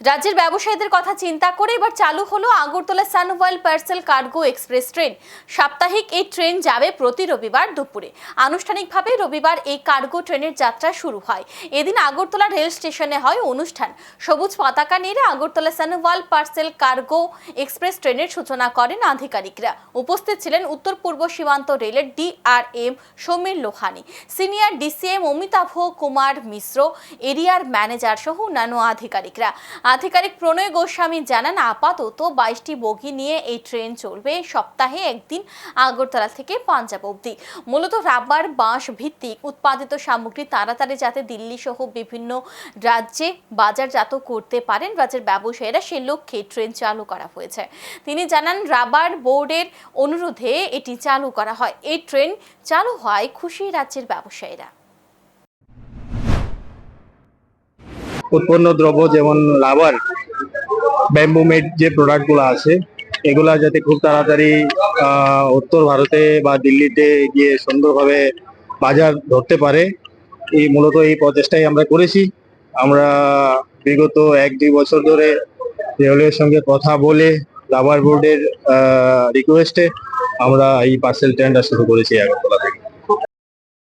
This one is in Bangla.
রাজ্যের ব্যবসায়ীদের কথা চিন্তা করে এবার চালু হলো আগরতলা সানওয়াইল পার্সেল কার্গো এক্সপ্রেস ট্রেন। সাপ্তাহিক এই ট্রেন যাবে প্রতি রবিবার দুপুরে। আনুষ্ঠানিকভাবে রবিবার এই কার্গো ট্রেনের যাত্রা শুরু হয়। এদিন আগরতলা রেল স্টেশনে হয় অনুষ্ঠান। সবুজ পতাকা নিয়ে আগরতলা সানওয়াল পার্সেল কার্গো এক্সপ্রেস ট্রেনের সূচনা করেন আধিকারিকরা। উপস্থিত ছিলেন উত্তর পূর্ব সীমান্ত রেলের DRM Samir Lohani, senior DCM Amitabh Kumar Mishra, এরিয়ার ম্যানেজার সহ অন্যান্য আধিকারিকরা। আধিকারিক প্রণয় গোস্বামী জানান, আপাতত বাইশটি বগি নিয়ে এই ট্রেন চলবে সপ্তাহে একদিন আগরতলা থেকে পাঞ্জাব অবধি। মূলত রাবার বাঁশ ভিত্তিক উৎপাদিত সামগ্রী তাড়াতাড়ি যাতে দিল্লি সহ বিভিন্ন রাজ্যে বাজারজাত করতে পারেন রাজ্যের ব্যবসায়ীরা সে লক্ষ্যে ট্রেন চালু করা হয়েছে। তিনি জানান, রাবার বোর্ডের অনুরোধে এটি চালু করা হয়। এই ট্রেন চালু হয় খুশি রাজ্যের ব্যবসায়ীরা। উৎপন্ন দ্রব্য যেমন রাবার ব্যাম্বু মেড যে প্রোডাক্টগুলো আছে, এগুলা যাতে খুব তাড়াতাড়ি উত্তর ভারতে বা দিল্লিতে গিয়ে সুন্দরভাবে বাজার ধরতে পারে, এই মূলত এই প্রচেষ্টাই আমরা করেছি। আমরা বিগত এক দুই বছর ধরে রেলওয়ের সঙ্গে কথা বলে রাবার বোর্ডের রিকোয়েস্টে আমরা এই পার্সেল ট্রেনটা শুরু করেছি আগরতলা থেকে।